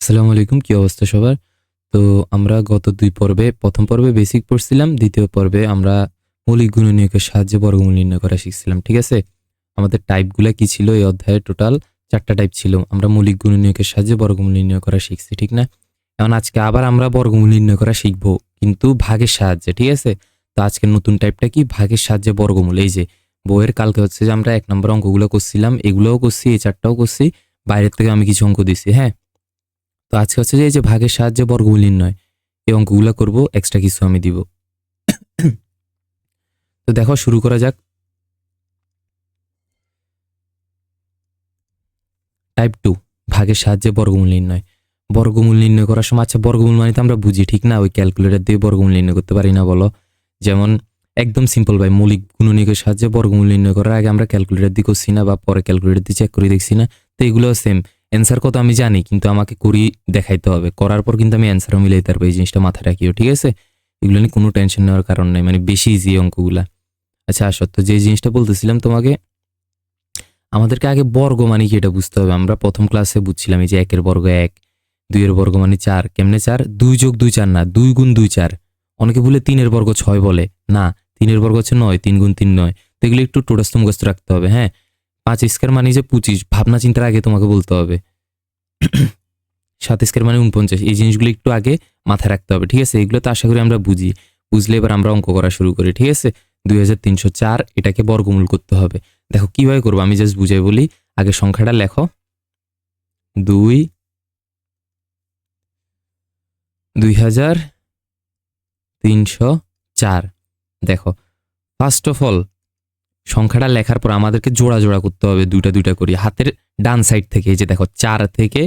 আসসালামু আলাইকুম, কি অবস্থা সবার? তো আমরা গত দুই পর্বে, প্রথম পর্বে বেসিক পড়ছিলাম, দ্বিতীয় পর্বে আমরা মৌলিক গুণনীয়কের সাহায্যে বর্গমূল নির্ণয় করা শিখছিলাম, ঠিক আছে? আমাদের টাইপগুলো কি ছিল এই অধ্যায়ে? টোটাল চারটা টাইপ ছিল। আমরা মৌলিক গুণনীয়কের সাহায্যে বর্গমূল নির্ণয় করা শিখছি, ঠিক না? এখন আজকে আবার আমরা বর্গমূল নির্ণয় করা শিখব, কিন্তু ভাগের সাহায্যে, ঠিক আছে? তো আজকের নতুন টাইপটা কি? ভাগের সাহায্যে বর্গমূল। এই যে, বইয়ের কালকে হচ্ছে যে আমরা এক নম্বর অঙ্কগুলো করছিলাম, এগুলোও করছি, এই চারটাও করছি, বাইরের থেকে আমি কিছু অঙ্ক দিছি হ্যাঁ? তো আজকে হচ্ছে যে এই যে ভাগের সাহায্যে বর্গমূল নির্ণয় এই অঙ্কগুলো করব এক্সট্রা কিছু আমি দিব। তো দেখো, শুরু করা যাক। টাইপ টু ভাগের সাহায্যে বর্গমূল নির্ণয়। বর্গমূল নির্ণয় করার সময় আচ্ছা বর্গমূল মানে তো আমরা বুঝি, ঠিক না? ওই ক্যালকুলেটর দিয়ে বর্গমূল নির্ণয় করতে পারি না, বলো। যেমন, একদম সিম্পল ভাই, মৌলিক গুণনীয়কের সাহায্যে বর্গমূল নির্ণয় করার আগে আমরা ক্যালকুলেটর দিয়ে করছি না বা পরে ক্যালকুলেটর দিয়ে চেক করে দেখছি না। তো এগুলো সেম অ্যান্সার কত আমি জানি, কিন্তু আমাকে করি দেখাইতে হবে। করার পর কিন্তু আমি অ্যান্সারও মিলাইতে পারব, এই জিনিসটা মাথায় রাখিও, ঠিক আছে? এগুলো নিয়ে কোনো টেনশন নেওয়ার কারণ নেই মানে বেশি ইজি অঙ্কগুলা। আচ্ছা আসো, তো যে জিনিসটা বলতেছিলাম তোমাকে, আমাদেরকে আগে বর্গ মানে কি এটা বুঝতে হবে। আমরা প্রথম ক্লাসে বুঝছিলাম এই যে একের বর্গ এক, দুইয়ের বর্গ মানে চার, কেমনে চার? দুই যোগ দুই চার না, দুই গুণ দুই চার। অনেকে বলে তিনের বর্গ ছয় বলে, না, তিনের বর্গ হচ্ছে নয়, তিন গুণ তিন নয়। তো এগুলো একটু টোটাস্থ রাখতে হবে হ্যাঁ? পাঁচ স্কোয়ার মানে যে পঁচিশ ভাবনা চিন্তার আগে তোমাকে বলতে হবে। সাত স্কোয়ার মানে উনপঞ্চাশ এই জিনিসগুলো একটু আগে মাথায় রাখতে হবে, ঠিক আছে? এগুলো তো আশা করি আমরা বুঝি। বুঝলে এবার আমরা অঙ্ক করা শুরু করি, ঠিক আছে? দুই হাজার তিনশো চার, এটাকে বর্গমূল করতে হবে। দেখো, কীভাবে করব? আমি জাস্ট বুঝাই বলি। আগে সংখ্যাটা লেখো। দুই দুই হাজার তিনশো চার। দেখো ফার্স্ট অফ অল সংখ্যাটা লেখার পর আমাদেরকে জোড়া জোড়া করতে হবে, দুইটা দুইটা করি। হাতের ডান সাইড থেকে এই যে দেখো, চার থেকে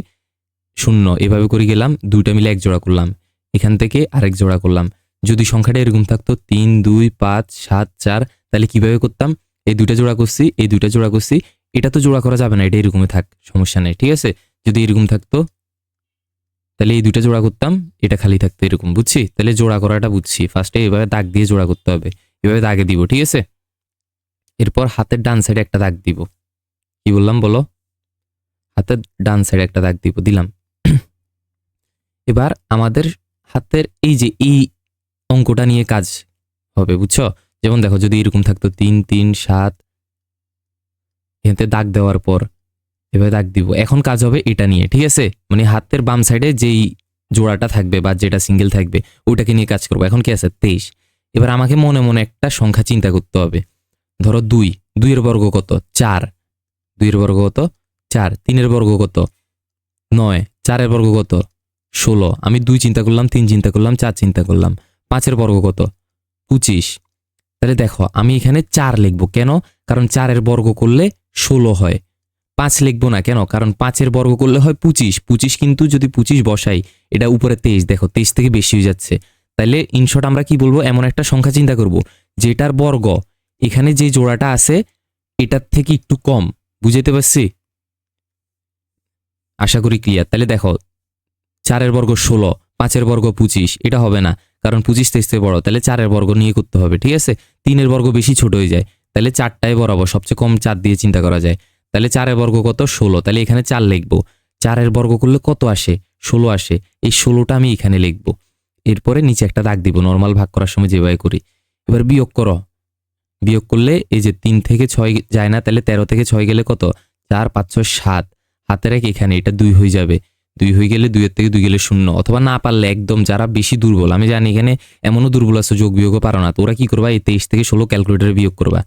শূন্য, এভাবে করে গেলাম, দুইটা মিলে এক জোড়া করলাম। এখান থেকে আরেক জোড়া করলাম। যদি সংখ্যাটা এরকম থাকতো, তিন, দুই, পাঁচ, সাত, চার, তাহলে কীভাবে করতাম? এই দুইটা জোড়া করছি, এই দুইটা জোড়া করছি, এটা তো জোড়া করা যাবে না, এটা এরকমই থাক, সমস্যা নেই, ঠিক আছে? যদি এরকম থাকতো, তাহলে এই দুইটা জোড়া করতাম, এটা খালি থাকতো এরকম, বুঝছি? তাহলে জোড়া করাটা বুঝছি ফার্স্টে এভাবে দাগ দিয়ে জোড়া করতে হবে, এভাবে দাগে দিব, ঠিক আছে? এরপর হাতের ডান সাইডে একটা দাগ দিব। কি বললাম বলো? হাতের ডান সাইডে একটা দাগ দিব, দিলাম। এবার আমাদের হাতের এই যে এই অঙ্কটা নিয়ে কাজ হবে, বুঝছ? যেমন দেখো, যদি এরকম থাকতো, তিন তিন, সাত, এতে দাগ দেওয়ার পর এভাবে দাগ দিব। এখন কাজ হবে এটা নিয়ে, ঠিক আছে? মানে হাতের বাম সাইডে যেই জোড়াটা থাকবে বা যেটা সিঙ্গেল থাকবে ওটাকে নিয়ে কাজ করব। এখন কি আছে? তেইশ। এবার আমাকে মনে মনে একটা সংখ্যা চিন্তা করতে হবে। ধরো দুই, দুইয়ের বর্গ কত? চার। দুইয়ের বর্গ কত? চার। তিনের বর্গ কত? নয়। চারের বর্গ কত? ষোলো। আমি দুই চিন্তা করলাম, তিন চিন্তা করলাম, চার চিন্তা করলাম। পাঁচের বর্গ কত? পঁচিশ। তাহলে দেখো, আমি এখানে চার লিখব। কেন? কারণ চারের বর্গ করলে ষোলো হয়। পাঁচ লিখব না কেন? কারণ পাঁচের বর্গ করলে হয় পঁচিশ। পঁচিশ কিন্তু যদি পঁচিশ বসাই, এটা উপরে তেইশ। দেখো, তেইশ থেকে বেশি হয়ে যাচ্ছে। তাহলে ইনশর্ট আমরা কি বলব? এমন একটা সংখ্যা চিন্তা করব, যেটার বর্গ এখানে যে জোড়াটা আছে, এটার থেকে একটু কম, বুঝাইতে পারছি? আশা করি ক্লিয়ার তাহলে দেখো, চারের বর্গ ষোলো, পাঁচের বর্গ পঁচিশ, এটা হবে না, কারণ পঁচিশ তেইশ বড়, তাহলে চারের বর্গ নিয়ে করতে হবে, ঠিক আছে? তিনের বর্গ বেশি ছোট হয়ে যায়, তাহলে চারটায় বরাবর, সবচেয়ে কম চার দিয়ে চিন্তা করা যায়। তাহলে চারের বর্গ কত? ষোলো, তাহলে এখানে চার লিখব। চারের বর্গ করলে কত আসে? ষোলো আসে, এই ষোলোটা আমি এখানে লিখব। এরপরে নিচে একটা দাগ দিব নর্মাল ভাগ করার সময় যেভাবে করি। এবার বিয়োগ করো বিয়োগ করলে এই যে তিন থেকে ছয় যায় না, তাহলে তেরো থেকে ছয় গেলে কত? চার, পাঁচ, ছয়, সাত। হাতের এক এখানে, এটা দুই হয়ে যাবে। দুই হয়ে গেলে দুইয়ের থেকে দুই গেলে শূন্য। অথবা না পারলে একদম যারা বেশি দুর্বল, আমি জানি এখানে এমনও দুর্বল আছে, যোগ বিয়োগও পারো না। তো ওরা কি করবা? এই তেইশ থেকে ষোলো ক্যালকুলেটারে বিয়োগ করবা।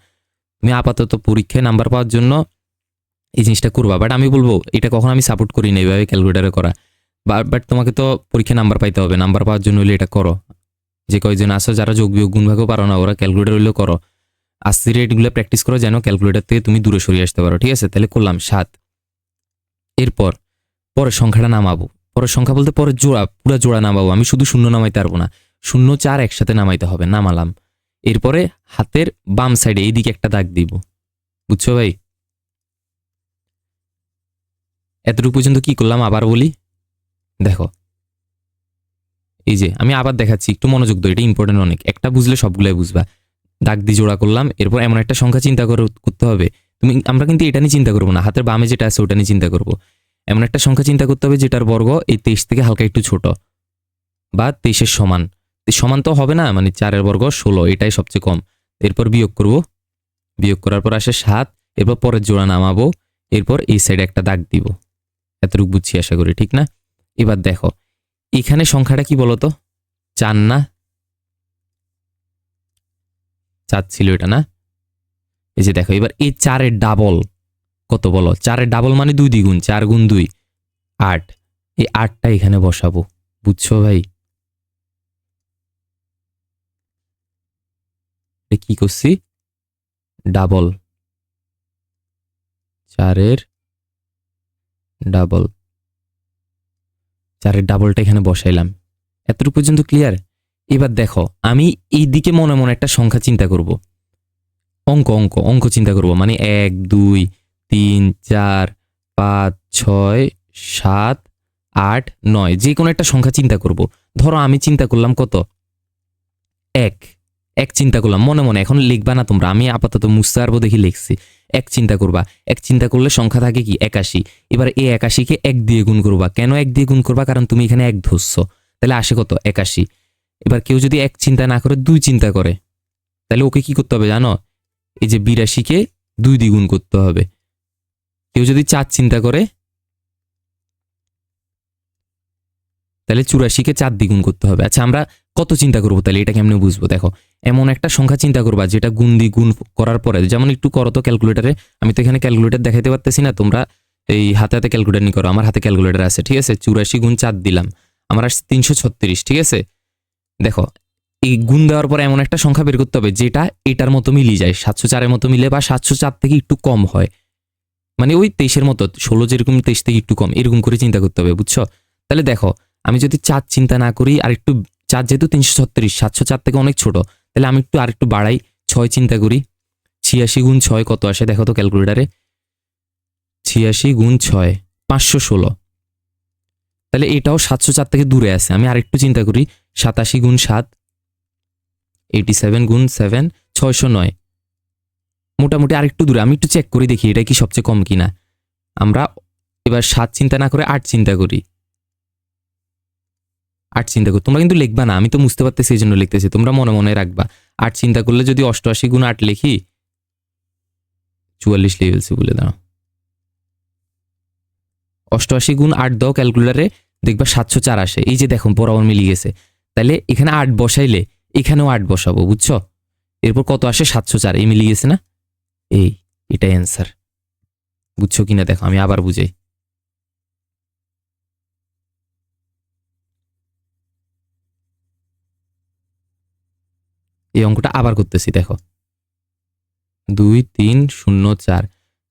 তুমি আপাতত পরীক্ষায় নাম্বার পাওয়ার জন্য এই জিনিসটা করবা। বাট আমি বলব, এটা কখন আমি সাপোর্ট করি না এইভাবে ক্যালকুলেটারে করা। বাট তোমাকে তো পরীক্ষায় নাম্বার পাইতে হবে। নাম্বার পাওয়ার জন্য হলে এটা করো। যে কয়জন আসো যারা যোগ বিয়োগ গুণ ভাগও পারো না, ওরা ক্যালকুলেটার হইলেও করো। আশি রেটগুলো প্র্যাকটিস করো যেন ক্যালকুলেটার থেকে তুমি দূরে সরিয়ে আসতে পারো, ঠিক আছে? তাহলে করলাম সাত। এরপর পরের সংখ্যাটা নামাবো। পরের সংখ্যা বলতে পরে জোড়া, পুরো জোড়া নামাবো। আমি শুধু শূন্য নামাইতে পারব না। শূন্য, চার একসাথে নামাইতে হবে, নামালাম। এরপরে হাতের বাম সাইডে এইদিকে একটা দাগ দিব। বুঝছ ভাই? এতটুকু পর্যন্ত কি করলাম? আবার বলি। দেখো। এই যে, আমি আবার দেখাচ্ছি, একটু মনোযোগ দাও, এটা ইম্পর্টেন্ট অনেক। একটা বুঝলে সবগুলাই বুঝবা। দাগ দিয়ে জোড়া করলাম, এরপর এমন একটা সংখ্যা চিন্তা করে করতে হবে। তুমি, আমরা কিন্তু এটা নিয়ে চিন্তা করব না, হাতের বামে যেটা আছে ওটা নিয়ে চিন্তা করব। এমন একটা সংখ্যা চিন্তা করতে হবে যেটার বর্গ এই তেইশ থেকে হালকা একটু ছোট বা তেইশের সমান। সমান তো হবে না মানে চারের বর্গ ষোলো, এটাই সবচেয়ে কম। এরপর বিয়োগ করব। বিয়োগ করার পর আসে সাত, এরপর পরের জোড়া নামাবো, এরপর এই সাইডে একটা দাগ দিব। এতটুকু বুঝছি আশা করি, ঠিক না? এবার দেখো, এখানে সংখ্যাটা কি বলতো? চার না চার ছিল এটা, না? এই যে দেখো, এবার এই চারের ডাবল কত বলো? চারের ডাবল মানে দুই দ্বিগুণ, চার গুণ দুই, আট। এই আটটা এখানে বসাবো, বুঝছ ভাই? কি করছি? ডাবল চারের ডাবল চারের ডাবলটা এখানে বসাইলাম। এতটুকু পর্যন্ত ক্লিয়ার এবার দেখো, আমি এই দিকে মনে মনে একটা সংখ্যা চিন্তা করব। অঙ্ক অঙ্ক অঙ্ক চিন্তা করব। মানে এক, দুই, তিন, চার, পাঁচ, ছয়, সাত, আট, নয় যে কোনো একটা সংখ্যা চিন্তা করব। ধরো আমি চিন্তা করলাম কত? এক। এক চিন্তা করলাম। মনে মনে, এখন লিখবা না তোমরা। আমি আপাতত মুছতে পারব দেখি লিখছি। এক চিন্তা করবা। এক চিন্তা করলে সংখ্যা থাকে কি? একাশি। এবার এই একাশিকে এক দিয়ে গুণ করবা। কেন এক দিয়ে গুণ করবা? কারণ তুমি এখানে এক ধরছো। তাহলে আসে কত? একাশি। এবার কেউ যদি এক চিন্তা না করে, দুই চিন্তা করে, তাহলে ওকে কি করতে হবে জানো? এই যে বিরাশিকে দুই দ্বিগুণ করতে হবে। কেউ যদি চার চিন্তা করে, তাহলে চুরাশিকে চার দ্বিগুণ করতে হবে। আচ্ছা আমরা কত চিন্তা করব তাহলে? এটা কেমনে বুঝব? দেখো, এমন একটা সংখ্যা চিন্তা করবা যেটা গুণ দ্বিগুণ করার পরে, যেমন একটু করো তো ক্যালকুলেটারে। আমি তো এখানে ক্যালকুলেটার দেখাতে পারতেছি না, তোমরা এই হাতে হাতে ক্যালকুলেটার নিয়ে করো, আমার হাতে ক্যালকুলেটার আছে, ঠিক আছে? চুরাশি গুণ চার দিলাম, আমার আসছে তিনশো ছত্রিশ, ঠিক আছে? দেখো, এই গুণ দেওয়ার পরে এমন একটা সংখ্যা বের করতে হবে যেটা এটার মতো মিলিয়ে যায়, সাতশো চারের মতো মিলে বা সাতশো চার থেকে একটু কম হয়। মানে ওই তেইশের মতো, ষোলো যেরকম তেইশ থেকে একটু কম, এরকম করে চিন্তা করতে হবে, বুঝছ? তাহলে দেখো, আমি যদি চার চিন্তা না করি, আর একটু চার যেহেতু তিনশো ছত্রিশ, সাতশো চার থেকে অনেক ছোট, তাহলে আমি একটু আর একটু বাড়াই, ছয় চিন্তা করি। ছিয়াশি গুণ ছয় কত আসে? দেখো তো ক্যালকুলেটারে। ছিয়াশি গুণ ছয়, পাঁচশো ষোলো। তাহলে এটাও সাতশো চার থেকে দূরে আছে, আমি আরেকটু চিন্তা করি সাতাশি গুণ সাত এইটি সেভেন গুণ সেভেন ছয়শো নয়। মোটামুটি আরেকটু দূরে, আমি একটু চেক করি দেখি এটা কি সবচেয়ে কম কিনা আমরা এবার সাত চিন্তা না করে আট চিন্তা করি। আট চিন্তা করি। তোমরা কিন্তু লিখবা না, আমি তো বুঝতে পারতেছি এই জন্য লিখতেছি। তোমরা মনে মনে রাখবা। আট চিন্তা করলে যদি অষ্টআশি গুণ আট লিখি, চুয়াল্লিশ লেভেলসি বলে দাও। অষ্টআশি গুণ আট দাও ক্যালকুলেটারে দেখবা সাতশো চার আসে। এই যে দেখো বরাবর মিলিয়ে গেছে। তাহলে এখানে আট বসাইলে এখানেও আট বসাবো, বুঝছ? এরপর কত আসে? সাতশো চার। এই মিলিয়ে গেছে না? এই এটাই অ্যান্সার বুঝছ কিনা? দেখো, আমি আবার বুঝাই। এই অঙ্কটা আবার করতেছি, দেখো। দুই, তিন, শূন্য, চার।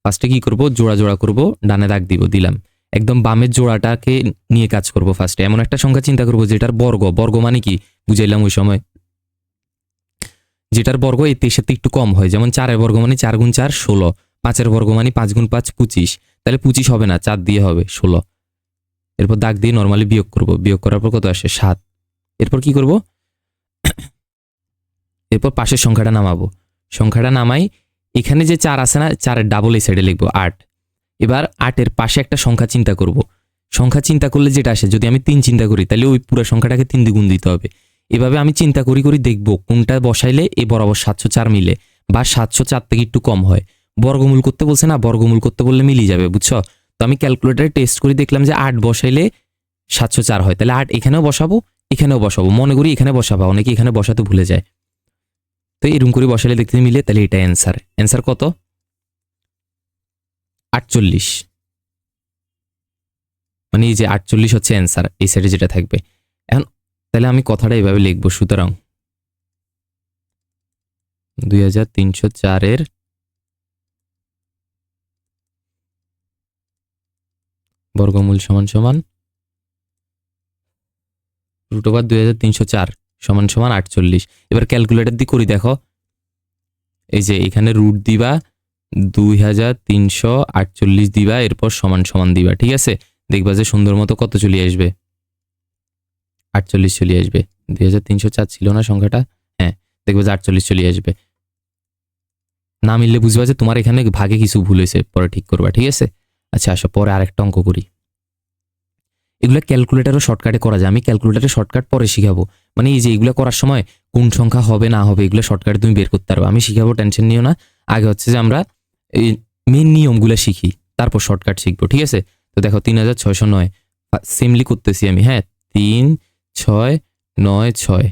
ফার্স্টে কি করব? জোড়া জোড়া করব। ডানে দাগ দিব, দিলাম। একদম বামের জোড়াটাকে নিয়ে কাজ করব ফার্স্টে এমন একটা সংখ্যা চিন্তা করব যেটার বর্গ। বর্গ মানে কি? বুঝাইলাম ওই সময়। যেটার বর্গ এই তেইশের থেকে একটু কম হয়। যেমন চারের বর্গ মানে চার গুণ চার, ষোলো। পাঁচের বর্গ মানে পাঁচ গুণ পাঁচ, পঁচিশ। তাহলে পঁচিশ হবে না, চার দিয়ে হবে, ষোলো। এরপর দাগ দিয়ে নর্মালি বিয়োগ করব। বিয়োগ করার পর কত আসে? সাত। এরপর কি করব? এরপর পাশের সংখ্যাটা নামাবো। সংখ্যাটা নামাই, এখানে যে চার আছে না, চারের ডাবল এই সাইডে লিখব, আট। এবার আটের পাশে একটা সংখ্যা চিন্তা করব। সংখ্যা চিন্তা করলে যেটা আসে, যদি আমি তিন চিন্তা করি, তাহলে ওই পুরো সংখ্যাটাকে তিন দ্বিগুণ দিতে হবে। এভাবে আমি চিন্তা করি করি দেখব কোনটা বসাইলে এ বরাবর সাতশো চার মিলে বা সাতশো চার থেকে একটু কম হয়। বর্গমূল করতে বলছে না, বর্গমূল করতে বললে মিলিয়ে যাবে, বুঝছ? তো আমি ক্যালকুলেটারে টেস্ট করে দেখলাম যে আট বসাইলে সাতশো চার হয়। তাহলে আট এখানেও বসাবো এখানেও বসাবো। মনে করি এখানে বসাবো, অনেকে এখানে বসাতে ভুলে যায়। তো এরকম করে বসালে দেখতে মিলে, তাহলে এটা অ্যান্সার অ্যান্সার কত? আটচল্লিশ। মানে এই যে আটচল্লিশ হচ্ছে অ্যান্সার এই সাইডে যেটা থাকবে। এখন তাহলে আমি কথাটা এভাবে লিখব, সুতরাং দুই হাজার তিনশো চারের বর্গমূল সমান সমান রুট ওভার দুই হাজার তিনশো চার সমান সমান আটচল্লিশ। এবার ক্যালকুলেটর দিয়ে করি, দেখো। এই যে এখানে রুট দিবা দুই হাজার তিনশো আটচল্লিশ দিবা, এরপর সমান সমান দিবা, ঠিক আছে? দেখবা যে সুন্দর মতো কত চলে আসবে? আটচল্লিশ চলে আসবে। দুই হাজার তিনশো চার ছিল না সংখ্যাটা? হ্যাঁ দেখবে যে আটচল্লিশ চলে আসবে। না মিললে বুঝবা যে তোমার এখানে ভাগে কিছু ভুল হয়েছে, পরে ঠিক করবা, ঠিক আছে? আচ্ছা আসো, পরে আরেকটা অঙ্ক করি। এগুলো ক্যালকুলেটারও শর্টকাটে করা যায়। আমি ক্যালকুলেটারে শর্টকাট পরে শিখাবো। মানে এই যে এগুলো করার সময় কোন সংখ্যা হবে, না হবে, এগুলো শর্টকাটে তুমি বের করতে পারবে। আমি শিখাবো টেনশন নিও না। আগে হচ্ছে যে আমরা এই মেন নিয়মগুলো শিখি, তারপর শর্টকাট শিখব, ঠিক আছে? তো দেখো তিন হাজার ছয়শো নয় সেমলি করতেছি আমি হ্যাঁ? তিন, ছয়, নয়, ছয়,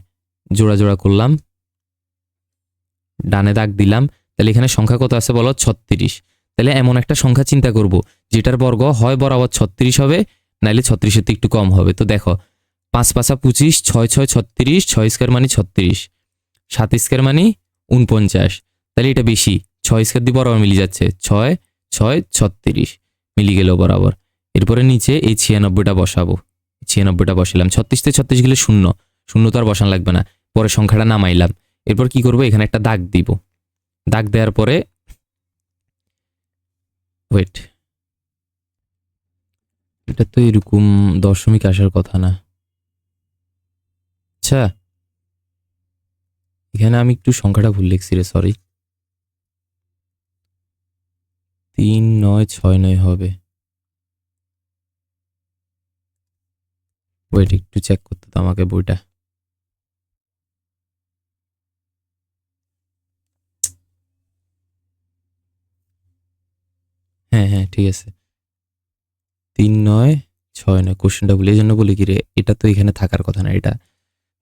জোড়া জোড়া করলাম। ডানে দাগ দিলাম। তাহলে এখানে সংখ্যা কত আছে বলো? ছত্রিশ। তাহলে এমন একটা সংখ্যা চিন্তা করব, যেটার বর্গ হয় বরাবর ছত্রিশ হবে, নাইলে ছত্রিশের থেকে একটু কম হবে। তো দেখো, পাঁচ পাঁচা পঁচিশ, ছয় ছয় ছত্রিশ, ছয় স্কোয়ার মানে ছত্রিশ, সাত স্কোয়ার মানে উনপঞ্চাশ তাহলে এটা বেশি। ছয় স্কোয়ার দিয়ে বরাবর মিলে যাচ্ছে, ছয় ছয়, ছত্রিশ। মিলি গেল বরাবর। এরপরে নিচে এই ছিয়ানব্বইটা বসাবো। ছিয়ানব্বইটা বসালাম ছত্রিশতে ছত্রিশ গেলে শূন্য। শূন্য তো আর বসান লাগবে না। পরে সংখ্যাটা নামাইলাম। এরপর কি করব? এখানে একটা দাগ দিব। দাগ দেওয়ার পরে ওয়েট এটা তো এরকম দশমিক আসার কথা না। আচ্ছা। এখানে আমি একটু সংখ্যাটা ভুল লিখছি রে সরি তিন নয় ছয় নয় হবে। ওয়েট একটু চেক করতে তো আমাকে বইটা। হ্যাঁ হ্যাঁ ঠিক আছে। তিন নয় ছয় নয় কোশ্চেনটা ভুলে এই জন্য বলি কি রে, এটা তো এখানে থাকার কথা না এটা।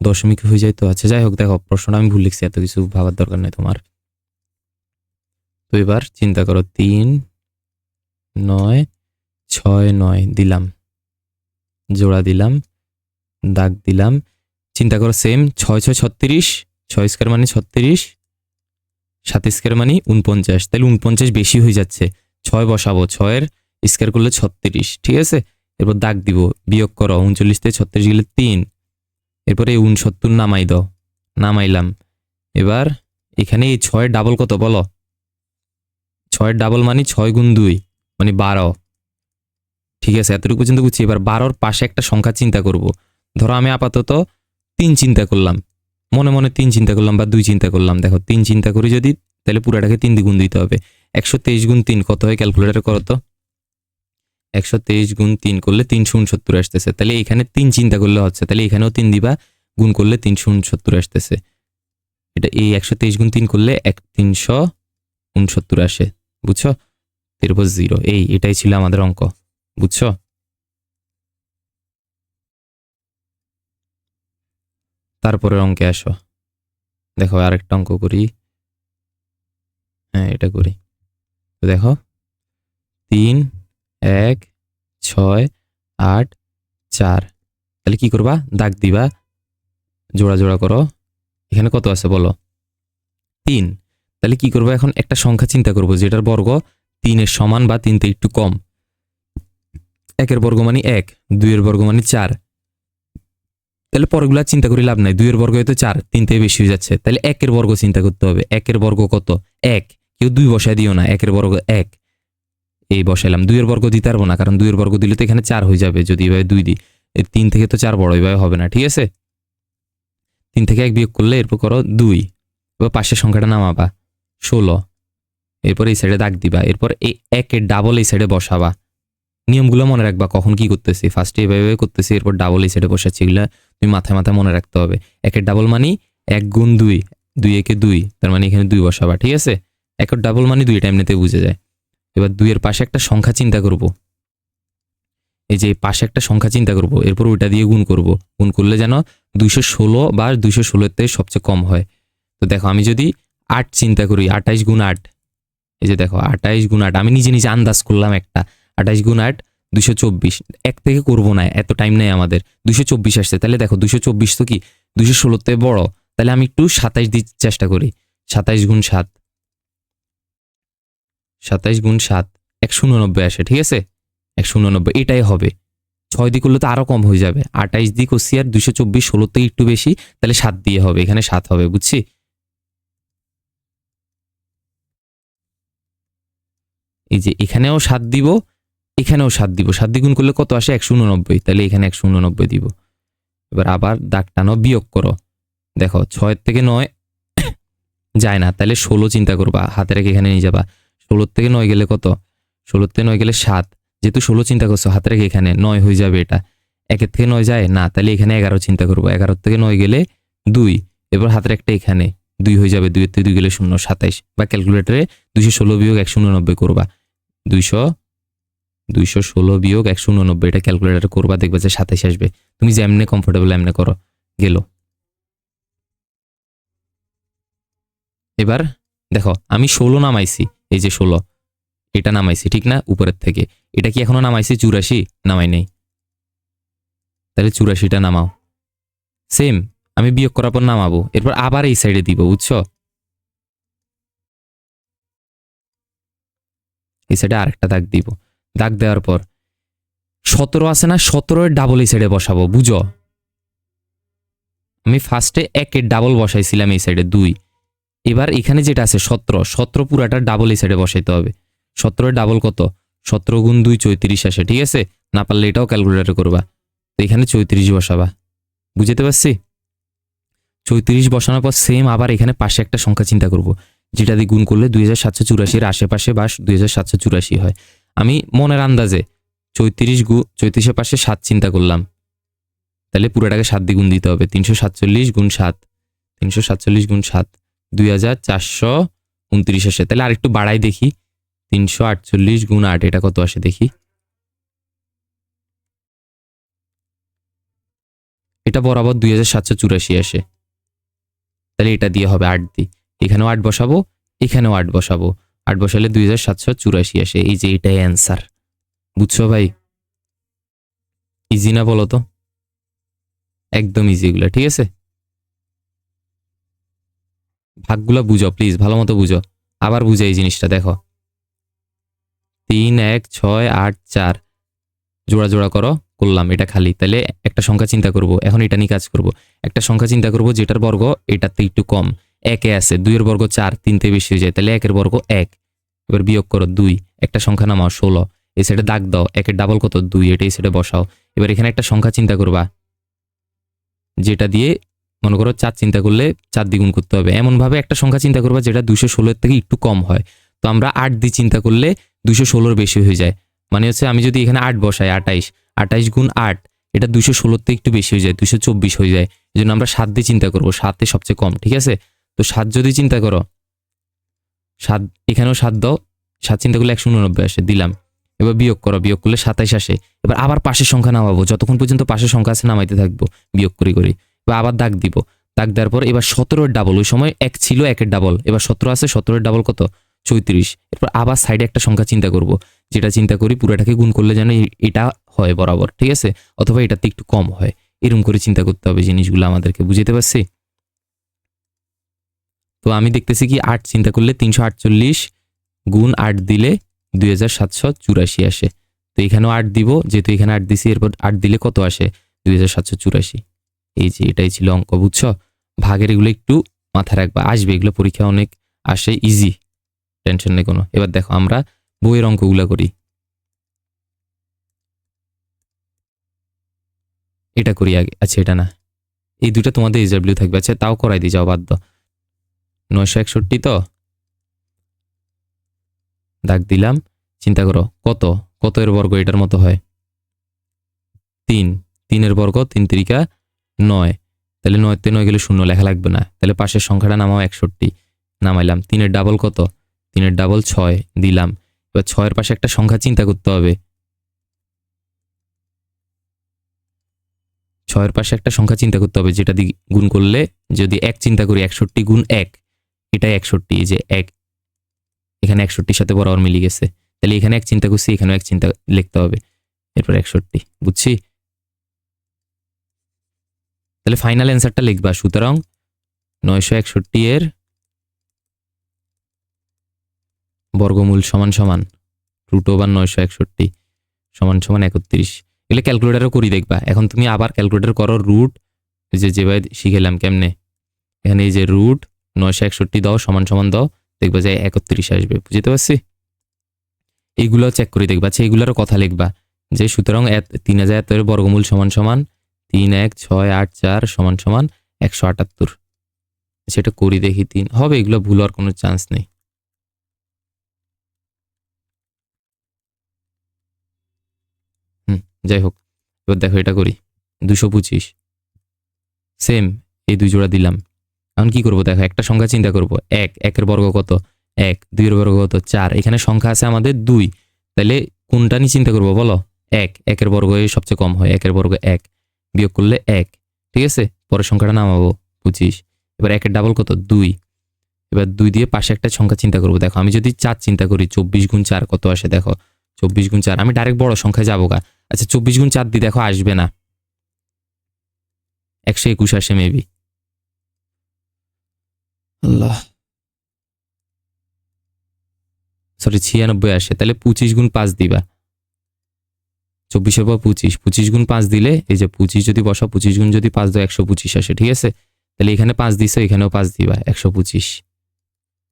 দশমিক হয়ে যায় তো আচ্ছা যাই হোক, দেখো, প্রশ্নটা আমি ভুল লিখছি, এত কিছু ভাবার দরকার নেই তোমার। তো এবার চিন্তা করো, তিন নয়, ছয়, নয় দিলাম। জোড়া দিলাম, দাগ দিলাম। চিন্তা করো সেম ছয় ছয়, ছত্রিশ, ছয় স্কোয়ার মানে ছত্রিশ, সাত স্কোয়ার মানে উনপঞ্চাশ তাহলে উনপঞ্চাশ বেশি হয়ে যাচ্ছে। ছয় বসাবো, ছয়ের স্কোয়ার করলে ছত্রিশ, ঠিক আছে? এরপর দাগ দিব, বিয়োগ করো উনচল্লিশ থেকে ছত্রিশ গেলে তিন। এরপরে এই উনসত্তর নামাই দাও, নামাইলাম। এবার এখানে এই ছয়ের ডাবল কত বলো? ছয়ের ডাবল মানে ছয় গুণ দুই। মানে বারো। ঠিক আছে, এতটুকু পর্যন্ত বুঝছি। এবার বারোর পাশে একটা সংখ্যা চিন্তা করব। ধরো আমি আপাতত তিন চিন্তা করলাম। মনে মনে তিন চিন্তা করলাম বা দুই চিন্তা করলাম। দেখো, তিন চিন্তা করি যদি, তাহলে পুরাটাকে তিন দ্বিগুণ দিতে হবে। একশো তেইশ গুণ তিন, কত হয়? ক্যালকুলেটার করো তো। একশো তেইশ গুণ তিন করলে তিনশো উনসত্তর আসতেছে। তাহলে এখানে তিন চিন্তা করলে হচ্ছে, তাহলে এখানেও তিন দিবা, গুণ করলে তিনশো উনসত্তর আসতেছে। এটা এই একশো তেইশ গুণ তিন করলে এক তিনশো উনসত্তর আসে। বুঝছ? এরপর জিরো এই, এটাই ছিল আমাদের অঙ্ক, বুঝছ? তারপরের অঙ্কে আসো। দেখো, আরেকটা অঙ্ক করি। হ্যাঁ এটা করি। দেখো, তিন, এক, ছয়, আট, চার। তাহলে কি করবা? দাগ দিবা। জোড়া জোড়া করো। এখানে কত আছে বলো? তিন। তাহলে কি করব? এখন একটা সংখ্যা চিন্তা করব, যেটার বর্গ তিনের সমান বা তিনতে একটু কম। একের বর্গ মানে এক, দুইয়ের বর্গ মানে চার। তাহলে পরগুলা চিন্তা করে লাভ নাই, দুইয়ের বর্গ হয়তো চার তিন থেকে বেশি হয়ে যাচ্ছে। তাহলে একের বর্গ চিন্তা করতে হবে, একের বর্গ কত? এক। কেউ দুই বসায় দিও না, একের বর্গ এক। এই বসাইলাম, দুইয়ের বর্গ দিতে পারব না, কারণ দুইয়ের বর্গ দিলে তো এখানে চার হয়ে যাবে, যদি এভাবে দুই দিই। তিন থেকে তো চার বড় এভাবে হবে না, ঠিক আছে? তিন থেকে এক বিয়োগ করলে এরপর করো দুই। এবার পাশের সংখ্যাটা নামাবা, ষোলো। এরপর এই সাইডে দাগ দিবা, এরপর এই একের ডাবল এই সাইডে বসাবা। নিয়মগুলো মনে রাখবা, কখন কি করতেছি? ফার্স্টে এভাবে করতেছি, এরপর ডাবল এই সাইডে বসাচ্ছি, এগুলো তুমি মাথায় মাথায় মনে রাখতে হবে। একের ডাবল মানে এক গুণ দুই দুই একে দুই, তার মানে এখানে দুই বসাবা, ঠিক আছে? একের ডাবল মানি মানে দুইটা এমনিতে বুঝে যায়। এবার দুইয়ের পাশে একটা সংখ্যা চিন্তা করব। এই যে পাশে একটা সংখ্যা চিন্তা করব, এরপর ওইটা দিয়ে গুণ করব। গুণ করলে যেন দুইশো ষোলো বা দুইশো থেকে সবচেয়ে কম হয়। তো দেখো, আমি যদি আট চিন্তা করি আঠাইশ গুণ আট এই যে দেখো, আঠাইশ গুণ আট, আমি নিজে নিজে আন্দাজ করলাম একটা। আঠাইশ গুণ আট দুশো চব্বিশ। এক থেকে করব না, এত টাইম নেই আমাদের। দুশো চব্বিশ আসছে, তাহলে দেখো দুশো চব্বিশ তো কি? দুশো ষোলোতে বড়। তাহলে আমি একটু সাতাইশ দিতে চেষ্টা করি। সাতাইশ গুণ সাত। সাতাইশ গুণ সাত, একশো উননব্বই আসে, ঠিক আছে? একশো উননব্বই, এটাই হবে। ছয় দিক করলে তো আরও কম হয়ে যাবে। আঠাইশ দিক হচ্ছে আর দুশো চব্বিশ থেকে একটু বেশি, তাহলে সাত দিয়ে হবে, এখানে সাত হবে, বুঝছি? এই যে এখানেও সাত দিব, এখানেও সাত দিব। সাত দ্বিগুণ করলে কত আসে? একশো উননব্বই। তাহলে এখানে একশো উননব্বই দিব। এবার আবার দাগ টানো বিয়োগ করো। দেখো ছয়ের থেকে নয় যায় না। তাহলে ষোলো চিন্তা করবা, হাতে রেখে এখানে নিয়ে যাবা। ষোলোর থেকে নয় গেলে কত? ষোলোর থেকে নয় গেলে সাত। যেহেতু ষোলো চিন্তা করছ, হাতে রেখে এখানে নয় হয়ে যাবে এটা। একের থেকে নয় যায়? না, তাহলে এখানে এগারো চিন্তা করব। এগারো থেকে নয় গেলে দুই। এবার হাতের একটা এখানে। দুই হয়ে যাবে, দুইয়ের থেকে দুই গেলে শূন্য, সাতাইশ। বা ক্যালকুলেটরে দুইশো ষোলো বিয়োগ একশো উননব্বই করবা। দুইশো দুইশো ষোলো বিয়োগ একশো উননব্বই, এটা ক্যালকুলেটর করবা, দেখবে যে সাতাইশ আসবে। তুমি যেমনে কমফোর্টেবল এমনি করো, গেল। এবার দেখো, আমি ষোলো নামাইছি, এই যে ষোলো, এটা নামাইছি, ঠিক না? উপরের থেকে। এটা কি এখনও নামাইছি? চুরাশি? নামাই নেই। তাহলে চুরাশিটা নামাও। সেম আমি বিয়োগ করার পর নামাবো। এরপর আবার এই সাইডে দিব, বুঝছ? এই সাইডে আরেকটা দাগ দিব। দাগ দেওয়ার পর সতেরো আছে না সতেরোর ডাবল এই সাইডে বসাবো, বুঝো? আমি ফার্স্টে একের ডাবল বসাইছিলাম এই সাইডে দুই। এবার এখানে যেটা আছে, সতেরো। সতেরো পুরাটা ডাবল এই সাইডে বসাইতে হবে। সতেরোর ডাবল কত? সতেরো গুণ দুই, চৌত্রিশ আসে, ঠিক আছে? না পারলে এটাও ক্যালকুলেটর করবা। তো এখানে চৌত্রিশ বসাবা। বুঝতে পারছি? চৌত্রিশ বসানোর পর সেম আবার এখানে পাশে একটা সংখ্যা চিন্তা করব। যেটা দিয়ে গুণ করলে দুই হাজার সাতশো চুরাশির আশেপাশে বা দুই হাজার সাতশো চুরাশি হয়। আমি মনের আন্দাজে চৌত্রিশ গু, চৌত্রিশের পাশে সাত চিন্তা করলাম। তাহলে পুরোটাকে সাত দিয়ে গুণ দিতে হবে। তিনশো সাতচল্লিশ গুণ সাত, তিনশো সাতচল্লিশ গুণ সাত, দুই হাজার চারশো উনত্রিশ আসে। তাহলে আরেকটু বাড়াই দেখি। তিনশো আটচল্লিশ গুণ আট, এটা কত আসে দেখি? এটা বরাবর দুই হাজার সাতশো চুরাশি আসে। তাহলে এটা দিয়ে হবে আট দি এখানেও আট বসাবো, এখানেও আট বসাবো। আট বসালে দুই হাজার সাতশো চুরাশি আসে। এই যে এটাই অ্যান্সার বুঝছ ভাই? ইজি না বলো তো? একদম ইজি এগুলো, ঠিক আছে? ভাগগুলো বুঝো প্লিজ ভালো মতো বুঝো। আবার বুঝো এই জিনিসটা, দেখো। তিন, এক, ছয়, আট, চার। জোড়া জোড়া করো, করলাম, এটা খালি। তাহলে একটা সংখ্যা চিন্তা করব। এখন এটা নিয়ে কাজ করব। একটা সংখ্যা চিন্তা করব, যেটার বর্গ এটাতে একটু কম। একে আছে। দুইয়ের বর্গ চার, তিনতে বেশি হয়ে যায়, তাহলে একের বর্গ এক। এবার বিয়োগ করো দুই, একটা সংখ্যা নামাও ষোলো। এই সাইডে দাগ দাও, একের ডাবল কত? দুই, এটা এই সাইডে বসাও। এবার এখানে একটা সংখ্যা চিন্তা করবা। যেটা দিয়ে মনে করো চার চিন্তা করলে চার দ্বিগুণ করতে হবে। এমনভাবে একটা সংখ্যা চিন্তা করবা যেটা দুশো ষোলোর থেকে একটু কম হয়। তো আমরা আট দিয়ে চিন্তা করলে দুশো ষোলোর বেশি হয়ে যায়। মানে হচ্ছে আমি যদি এখানে আট বসাই, আটাইশ আটাইশ গুণ আট, এটা দুশো ষোলোর থেকে একটু বেশি হয়ে যায় দুশো চব্বিশ হয়ে যায়। এই জন্য আমরা সাত দিয়ে চিন্তা করব, সাতে সবচেয়ে কম, ঠিক আছে? তো সাত যদি চিন্তা করো সাত এখানেও সাত দাও সাত চিন্তা করলে একশো উননব্বই আসে, দিলাম। এবার বিয়োগ করো, বিয়োগ করলে সাতাইশ আসে। এবার আবার পাশের সংখ্যা নামাবো, যতক্ষণ পর্যন্ত পাশের সংখ্যা আছে নামাইতে থাকব, বিয়োগ করি করি। এবার আবার দাগ দিব। দাগ দেওয়ার পর এবার সতেরোর ডাবল ওই সময় এক ছিল একের ডাবল এবার সতেরো আছে, সতেরোর ডাবল কত? চৌত্রিশ। এরপর আবার সাইডে একটা সংখ্যা চিন্তা করব, যেটা চিন্তা করি পুরোটাকে গুণ করলে যেন এটা হয় বরাবর, ঠিক আছে? অথবা এটাতে একটু কম হয় এরকম করে চিন্তা করতে হবে জিনিসগুলো আমাদেরকে বুঝতে পারছি? তো আমি দেখতেছি কি আট চিন্তা করলে তিনশো আটচল্লিশ গুণ আট দিলে দুই হাজার সাতশো চুরাশি আসে। তো এখানেও আট দিব, যেহেতু এখানে আট দিছি, এরপর আট দিলে কত আসে? দুই হাজার সাতশো চুরাশি। এই যে এটাই ছিল অঙ্ক, বুঝছ? ভাগের এগুলো একটু মাথায় রাখবা। আসবে, এগুলো পরীক্ষা অনেক আসে ইজি টেনশন নেই কোনো। এবার দেখো, আমরা বইয়ের অঙ্কগুলো করি। এটা করি আগে। আচ্ছা এটা না। এই দুটো তোমাদের ইজারব্লিউ থাকবে। আচ্ছা তাও করাই দিয়ে যাও বাধ্য নয়শো একষট্টি তো? দাগ দিলাম। চিন্তা করো, কত? কত এর বর্গ এটার মতো হয়? তিন। তিনের বর্গ, তিন তিরিকা, নয়। তাহলে নয়তে নয় গেলে শূন্য লেখা লাগবে না। তাহলে পাশের সংখ্যাটা নামাও একষট্টি। নামাইলাম। তিনের ডাবল কত? তিনের ডাবল ছয়। দিলাম। এবার ছয়ের পাশে একটা সংখ্যা চিন্তা করতে হবে। ছয়ের পাশে একটা সংখ্যা চিন্তা করতে হবে, যেটা দিয়ে গুণ করলে যদি এক চিন্তা করি, একষট্টি গুণ এক। এটাই একষট্টি যে এক, এখানে একষট্টির সাথে বরাবর মিলে গেছে। তাহলে এখানে এক চিন্তা করছি, এখানেও এক চিন্তা লিখতে হবে। এরপর একষট্টি, বুঝছি? তাহলে ফাইনাল অ্যান্সারটা লিখবা। সুতরাং নয়শো একষট্টি এর বর্গমূল সমান সমান রুট ওভার নয়শো একষট্টি সমান সমান একত্রিশ। এগুলো ক্যালকুলেটারও করি দেখবা। এখন তুমি আবার ক্যালকুলেটার করো রুট যে যেভাবে শিখেলাম কেমনে? এখানে এই যে রুট নয়শো একষট্টি দাও, সমান সমান দাও, দেখবা যে একত্রিশ আসবে, বুঝতে পারছি? এইগুলো চেক করে দেখবা আচ্ছা এইগুলোরও কথা লিখবা, যে সুতরাং তিন হাজার এতের বর্গমূল সমান সমান, তিন এক ছয় আট চার সমান সমান একশো আটাত্তর। সেটা করি দেখি তিন, হবে, এগুলো ভুল হওয়ার কোনো চান্স নেই। হুম, যাই হোক, এবার দেখো এটা করি, দুশো পঁচিশ। সেম এই দুই জোড়া দিলাম। এখন কি করব? দেখো, একটা সংখ্যা চিন্তা করব। এক, একের বর্গ কত? এক, দুইয়ের বর্গ কত? চার। এখানে সংখ্যা আছে আমাদের দুই। তাহলে কোনটা নিয়ে চিন্তা করব বলো? এক, একের বর্গ সবচেয়ে কম হয়। একের বর্গ এক বিয়োগ করলে এক। ঠিক আছে? পরের সংখ্যাটা নামাবো পঁচিশ এবার একের ডাবল কত? দুই। এবার দুই দিয়ে পাশে একটা সংখ্যা চিন্তা করব। দেখো, আমি যদি চার চিন্তা করি, চব্বিশ গুণ চার কত আসে? দেখো, চব্বিশ গুণ চার। আমি ডাইরেক্ট বড় সংখ্যায় যাব গা। আচ্ছা চব্বিশ গুণ চার দিয়ে দেখো আসবে না। একশো একুশ আসে মেবি আল্লাহ। সরি ছিয়ানব্বই আসে। তাহলে পঁচিশ গুণ পাঁচ দিবা। চব্বিশের পর পঁচিশ। পঁচিশ গুণ পাঁচ দিলে এই যে পঁচিশ যদি বসা পঁচিশ গুণ যদি পাঁচ দাও, একশো পঁচিশ আসে, ঠিক আছে? তাহলে এখানে পাঁচ দিছো, এখানেও পাঁচ দিবা, একশো পঁচিশ।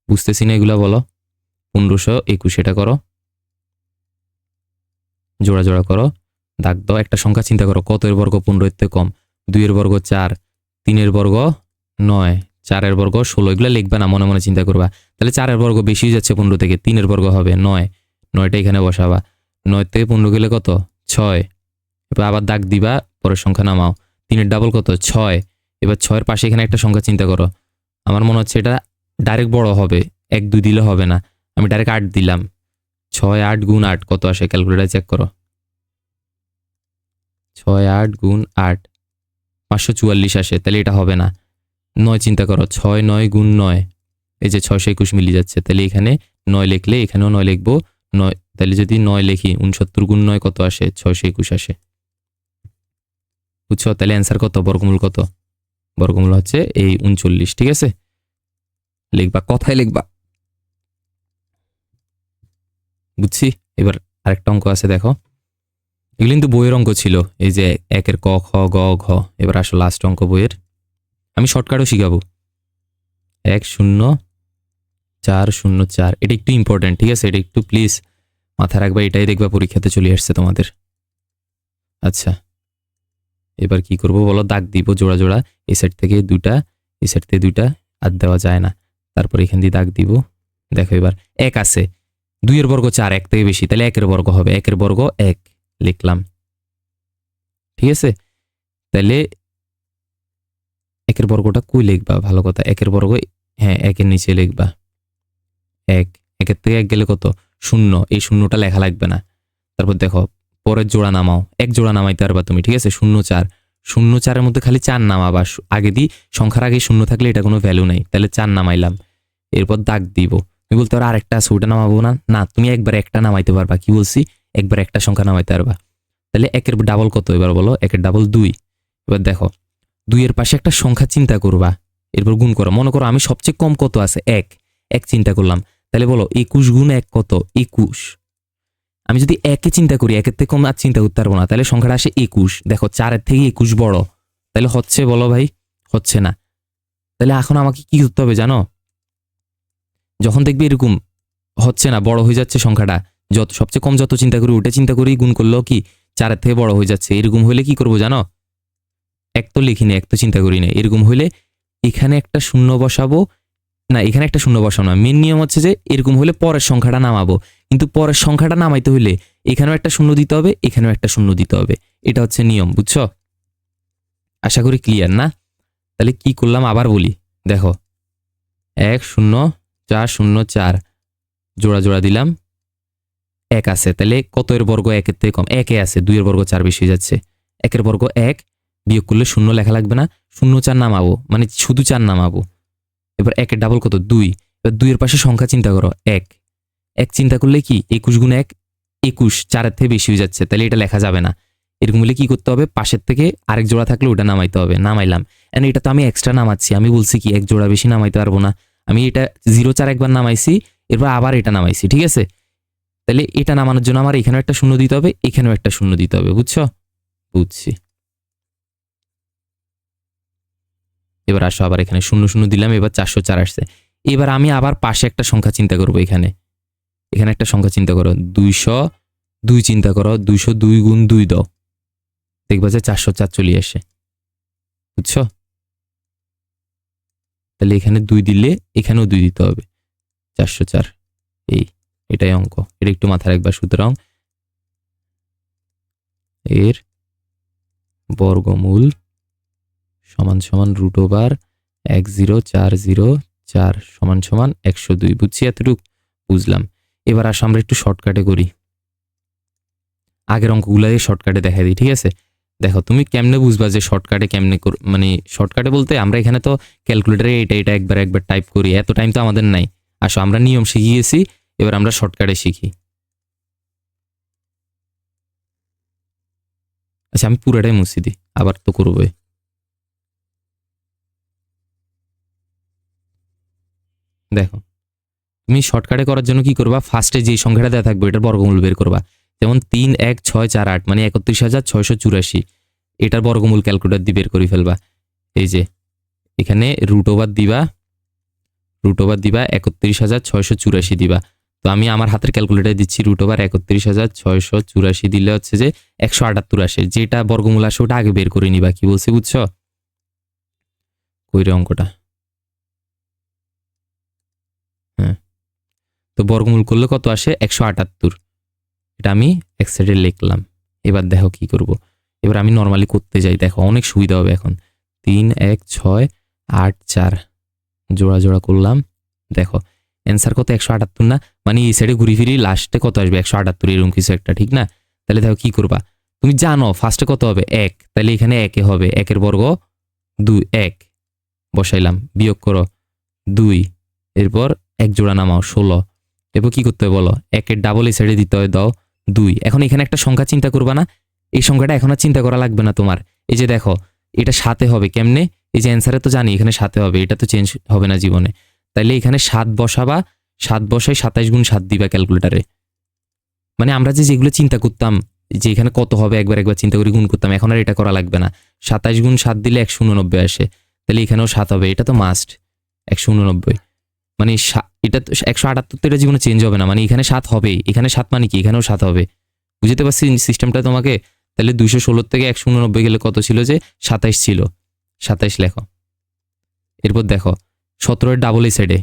বুঝতেছি না এগুলা, বলো? পনেরোশো একুশ, এটা করো। জোড়া জোড়া করো। দাগ দাও। একটা সংখ্যা চিন্তা করো কত এর বর্গ পনেরো এর থেকে কম? দুইয়ের বর্গ চার, তিনের বর্গ নয়। চারের বর্গ ষোলো, এগুলো লিখবে না, মনে মনে চিন্তা করবা। তাহলে চারের বর্গ বেশি যাচ্ছে পনেরো থেকে, তিনের বর্গ হবে নয়। নয়টা এখানে বসাবা। নয় থেকে পনেরো গেলে কত? ছয়। এবার আবার দাগ দিবা, পরের সংখ্যা নামাও। তিনের ডাবল কত? ছয়। এবার ছয়ের পাশে এখানে একটা সংখ্যা চিন্তা করো। আমার মনে হচ্ছে এটা ডাইরেক্ট বড় হবে। এক, দুই দিলে হবে না। আমি ডাইরেক্ট আট দিলাম। ছয় আট গুণ আট, কত আসে? ক্যালকুলেটার চেক করো। ছয় আট গুণ আট। পাঁচশো চুয়াল্লিশ আসে, তাহলে এটা হবে না। নয় চিন্তা করো, ছয় নয় গুণ নয়। এই যে ছয়শো একুশ মিলিয়ে যাচ্ছে, তাহলে এখানে নয় লিখলে এখানেও নয় লিখব। নয়, তাহলে যদি নয় লিখি উনসত্তর গুণ নয় কত আসে? ছয়শো একুশ আসে। বুঝছ? তাহলে অ্যান্সার কত? বর্গমূল কত? বর্গমূল হচ্ছে এই উনচল্লিশ ঠিক আছে? লিখবা, কথায় লিখবা। বুঝছি? এবার আরেকটা অঙ্ক আছে, দেখো। এগুলো কিন্তু বইয়ের অঙ্ক ছিল। এই যে একের ক, খ, গ, ঘ, এবার আসো লাস্ট অঙ্ক বইয়ের। আমি শর্টকাটও শিখাবো। এক শূন্য, চার শূন্য চার। এটা একটু ইম্পর্টেন্ট ঠিক আছে? এটা একটু প্লিজ মাথায় রাখবা, এটাই দেখবা পরীক্ষাতে চলে আসছে তোমাদের। আচ্ছা এবার কি করব বলো? দাগ দিব জোড়া জোড়া। এই সাইড থেকে দুটা এই সাইড থেকে দুইটা আর দেওয়া যায় না। তারপর এখান দিয়ে দাগ দিব। দেখো এবার, এক আছে। দুইয়ের বর্গ চার, এক থেকে বেশি। তাহলে একের বর্গ হবে। একের বর্গ এক, লিখলাম। ঠিক আছে? তাহলে একের বর্গটা কই লিখবা? ভালো কথা, একের বর্গ হ্যাঁ একের নিচে লিখবা। এক, একের থেকে এক গেলে কত? শূন্য, এই শূন্যটা লেখা লাগবে না। তারপর দেখো, পরের জোড়া নামাও। এক জোড়া নামাইতে পারবা তুমি, ঠিক আছে? শূন্য চার। শূন্য চারের মধ্যে খালি চার নামাবা। আগে দিই সংখ্যার আগে শূন্য থাকলে এটা কোনো ভ্যালু নাই। তাহলে চার নামাইলাম। এরপর দাগ দিব। তুমি বলতে পারো, আরেকটা আছে ওটা নামাবো না। না, তুমি একবার একটা নামাইতে পারবা, কি বলছি? একবার একটা সংখ্যা নামাইতে পারবা। তাহলে একের ডাবল কত? এবার বলো, একের ডাবল দুই। এবার দেখো দুইয়ের পাশে একটা সংখ্যা চিন্তা করবা। এরপর গুণ করো। মনে করো আমি সবচেয়ে কম কত আছে? এক। এক চিন্তা করলাম। তাহলে বলো, একুশ গুণ এক কত? একুশ। আমি যদি একে চিন্তা করি, একের থেকে কম আর চিন্তা করতে পারব না। তাহলে সংখ্যাটা আসে একুশ। দেখো, চারের থেকে একুশ বড়। তাহলে হচ্ছে, বলো ভাই, হচ্ছে না। তাহলে এখন আমাকে কি করতে হবে জানো? যখন দেখবি এরকম হচ্ছে না, বড় হয়ে যাচ্ছে সংখ্যাটা, যত সবচেয়ে কম যত চিন্তা করি ওটা চিন্তা করি গুণ করলেও কি, চারের থেকে বড় হয়ে যাচ্ছে। এরকম হলে কি করব জানো? এক তো লিখিনি, এক তো চিন্তা করি না এরকম হলে এখানে একটা শূন্য বসাবো। না, এখানে একটা শূন্য বসাবো না। মেন নিয়ম হচ্ছে যে এরকম হলে পরের সংখ্যাটা নামাবো। কিন্তু পরের সংখ্যাটা নামাইতে হলে এখানেও একটা শূন্য দিতে হবে, এখানেও একটা শূন্য দিতে হবে। এটা হচ্ছে নিয়ম, বুঝছ? আশা করি ক্লিয়ার না? তাহলে কি করলাম? আবার বলি। দেখো, এক, শূন্য, চার শূন্য, চার। জোড়া জোড়া দিলাম। এক আছে। তাহলে কত এর বর্গ একের থেকে কম? একে আছে। দুইয়ের বর্গ চার বেশি যাচ্ছে। একের বর্গ এক। বিয়োগ করলে শূন্য লেখা লাগবে না, শূন্য চার নামাবো মানে শুধু চার নামাবো। এবার একের ডাবল কত? দুই। এবার দুইয়ের পাশে সংখ্যা চিন্তা করো, এক। এক চিন্তা করলে কি? একুশ গুণ এক, একুশ, চারের থেকে বেশি হয়ে যাচ্ছে, তাহলে এটা লেখা যাবে না। এরকম হলে কি করতে হবে? পাশের থেকে আরেক জোড়া থাকলে ওটা নামাইতে হবে, নামাইলাম। এন্ড এটা তো আমি এক্সট্রা নামাচ্ছি, আমি বলছি কি, এক জোড়া বেশি নামাইতে পারব না। আমি এটা জিরো চার একবার নামাইছি, এরপর আবার এটা নামাইছি, ঠিক আছে? তাহলে এটা নামানোর জন্য আমার এখানেও একটা শূন্য দিতে হবে, এখানেও একটা শূন্য দিতে হবে, বুঝছ? বুঝছি। এবার আসো, আবার এখানে শূন্য শূন্য দিলাম, এবার চারশো চার আসছে। এবার আমি আবার পাশে একটা সংখ্যা চিন্তা করব এখানে। এখানে একটা সংখ্যা চিন্তা করো, দুইশো, দুই চিন্তা করো, দুইশো দুই গুণ দুই দাও। দেখবা যে চারশো চার চলে আসে। বুঝছ? তাহলে এখানে দুই দিলে এখানেও দুই দিতে হবে। চারশো চার, এই, এটাই অঙ্ক। এটা একটু মাথায় রাখবা সুতরাং। এর বর্গমূল সমান সমান রুট ওভার এক জিরো চার জিরো চার সমান সমান একশো দুই। বুঝছি এতটুকু? বুঝলাম। এবার আসো, আমরা একটু শর্টকাটে করি। আগের অঙ্কগুলাই শর্টকাটে দেখা দিই, ঠিক আছে? দেখো, তুমি কেমনে বুঝবা যে শর্টকাটে কেমনে মানে শর্টকাটে বলতে আমরা এখানে তো ক্যালকুলেটারে এটা এটা একবার একবার টাইপ করি। এত টাইম তো আমাদের নাই। আসো, আমরা নিয়ম শিখিয়ে গেছি এবার আমরা শর্টকাটে শিখি। আচ্ছা আমি পুরোটাই মুছি দিই। আবার তো করবোই। দেখো, তুমি শর্টকাটে করার জন্য কি করবা? ফার্স্টে যে সংখ্যাটা দেওয়া থাকবে, এটার বর্গমূল বের করবা। যেমন তিন, এক, ছয়, চার, আট মানে একত্রিশ হাজার ছয়শো চুরাশি। এটার বর্গমূল ক্যালকুলেটর দিয়ে বের করে ফেলবা। এই যে, এখানে রুট ওভার দিবা রুট ওভার দিবা, একত্রিশ হাজার ছয়শো চুরাশি দিবা। তো আমি আমার হাতের ক্যালকুলেটার দিচ্ছি রুট ওভার একত্রিশ হাজার ছয়শো চুরাশি দিলে হচ্ছে যে একশো আটাত্তর আসে। যেটা বর্গমূল আসে ওটা আগে বের করে নিবা, কি বলছি বুঝছ? কইরে অঙ্কটা হ্যাঁ তো বর্গমূল করলে কত আসে? একশো আটাত্তর। এটা আমি এক সাইডে লিখলাম। এবার দেখো কি করব। এবার আমি নর্মালি করতে যাই। দেখো, অনেক সুবিধা হবে এখন। তিন, এক, ছয়, আট, চার। জোড়া জোড়া করলাম। দেখো অ্যান্সার কত? একশো আটাত্তর না? মানে এই সাইডে ঘুরি ফিরি লাস্টে কত আসবে? একশো আটাত্তর এরকম কিছু একটা, ঠিক না? তাহলে দেখো কি করবা? তুমি জানো ফার্স্টে কত হবে? এক। তাহলে এখানে একে হবে। একের বর্গ দুই, এক। বসাইলাম। বিয়োগ করো দুই। এরপর এক জোড়া নামাও, ষোলো। এরপর কি করতে হবে বলো? একের ডাবল এই সাইডে দিতে হয়, দাও দুই। এখন এখানে একটা সংখ্যা চিন্তা করবা না? এই সংখ্যাটা এখন আর চিন্তা করা লাগবে না তোমার। এই যে দেখো, এটা সাথে হবে কেমনে? এই যে অ্যান্সারে তো জানি, এখানে সাথে হবে, এটা তো চেঞ্জ হবে না জীবনে। তাইলে এখানে সাত বসাবা, সাত বসাই সাতাইশ গুণ সাত দিবা ক্যালকুলেটারে মানে আমরা যে যেগুলো চিন্তা করতাম, যে এখানে কত হবে, একবার একবার চিন্তা করে গুণ করতাম, এখন আর এটা করা লাগবে না। সাতাইশ গুণ সাত দিলে একশো উননব্বই আসে। তাহলে এখানেও সাত হবে, এটা তো মাস্ট একশো উননব্বই। মানে এটা তো একশো আটাত্তর তো এটা জীবনে চেঞ্জ হবে না। মানে এখানে সাত হবেই। এখানে সাত মানে কি? এখানেও সাত হবে। বুঝতে পারছি সিস্টেমটা তোমাকে? তাহলে দুইশো ষোলোর থেকে একশো উননব্বই গেলে কত ছিল যে? সাতাইশ ছিল। সাতাইশ লেখো। এরপর দেখো, সতেরোর ডাবল এই সাইডে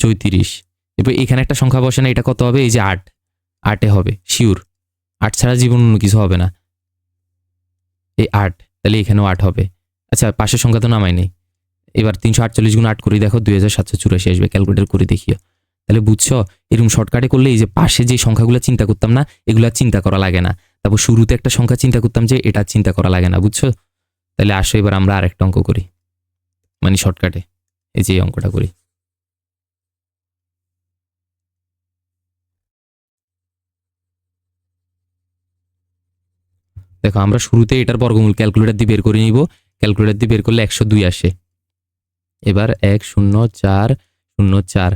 চৌত্রিশ। এরপর এখানে একটা সংখ্যা বসে না, এটা কত হবে? এই যে আট। আটে হবে শিওর আট ছাড়া জীবন অন্য কিছু হবে না। এই আট, তাহলে এখানেও আট হবে। আচ্ছা পাশের সংখ্যা তো নামাই নেই। এবার তিনশো আটচল্লিশ গুণ আট করে দেখো দুই হাজার সাতশো চুরাশি আসবে ক্যালকুলেটার করে দেখিও। তাহলে বুঝছ? এরকম শর্টকাটে করলে এই যে পাশে যে সংখ্যাগুলো চিন্তা করতাম না, এগুলো চিন্তা করা লাগে না। তারপর শুরুতে একটা সংখ্যা চিন্তা করতাম যে এটা চিন্তা করা লাগে না, বুঝছ? তাহলে আসো এবার আমরা আরেকটা অঙ্ক করি। মানে শর্টকাটে এই যে অঙ্কটা করি। দেখো আমরা শুরুতে এটার বর্গমূল ক্যালকুলেটর দিয়ে বের করে নিব। ক্যালকুলেটর দিয়ে বের করলে একশো দুই আসে। এবার এক শূন্য চার শূন্য চার।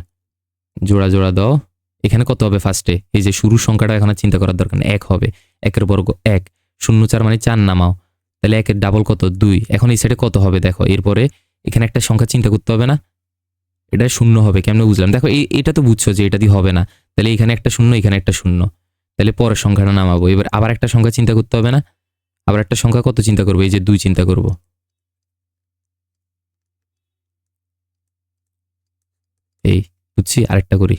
জোড়া জোড়া দাও। এখানে কত হবে ফার্স্টে এই যে শুরুর সংখ্যাটা এখন চিন্তা করার দরকার এক হবে। একের বর্গ এক। শূন্য চার মানে চার নামাও। তাহলে একের ডাবল কত? দুই। এখন এই সাইডে কত হবে দেখো? এরপরে এখানে একটা সংখ্যা চিন্তা করতে হবে না। এটা শূন্য হবে, কেমনে বুঝলাম? দেখো এই, এটা তো বুঝছ যে এটা দিয়ে হবে না। তাহলে এখানে একটা শূন্য, এখানে একটা শূন্য। তাহলে পরের সংখ্যাটা নামাবো। এবার আবার একটা সংখ্যা চিন্তা করতে হবে না। আবার একটা সংখ্যা কত চিন্তা করব? এই যে দুই চিন্তা করব। এই, বুঝছি, আরেকটা করি।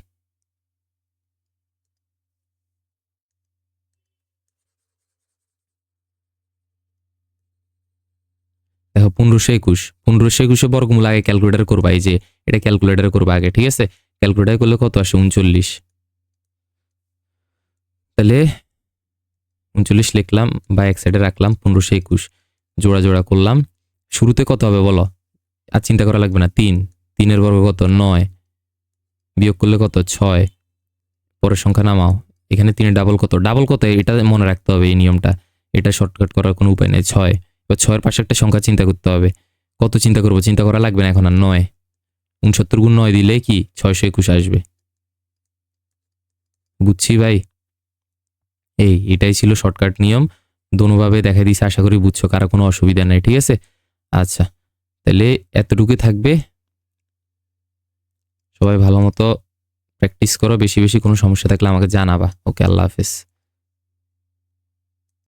দেখো, পনেরোশো একুশ। পনেরোশো একুশে বর্গমূল আগে ক্যালকুলেটার করবা, এই যে এটা ক্যালকুলেটার করবা আগে, ঠিক আছে? ক্যালকুলেটার করলে কত আসে? উনচল্লিশ। তাহলে উনচল্লিশ লিখলাম বা এক সাইডে রাখলাম, পনেরোশো একুশ। জোড়া জোড়া করলাম। শুরুতে কত হবে বলো? আর চিন্তা করা লাগবে না, তিন। তিনের বর্গ কত? নয়। বিয়োগ করলে কত? ছয়। পরের সংখ্যা নামাও। এখানে তিনের ডাবল কত? ডাবল কত? এটা মনে রাখতে হবে এই নিয়মটা। এটা শর্টকাট করার কোনো উপায় নেই। ছয়। এবার ছয়ের পাশে একটা সংখ্যা চিন্তা করতে হবে। কত চিন্তা করব? চিন্তা করা লাগবে না এখন আর নয়। উনসত্তর গুণ নয় দিলে কি? ছয়শো একুশ আসবে। বুঝছি ভাই? এই, এটাই ছিল শর্টকাট নিয়ম। দোনোভাবে দেখা দিয়েছে আশা করি বুঝছ, কারও কোনো অসুবিধা নেই, ঠিক আছে? আচ্ছা তাহলে এতটুকুই থাকবে। সবাই ভালো মতো প্র্যাকটিস করো, বেশি বেশি কোনো সমস্যা থাকলে আমাকে জানাবা। ওকে, আল্লাহ হাফেজ।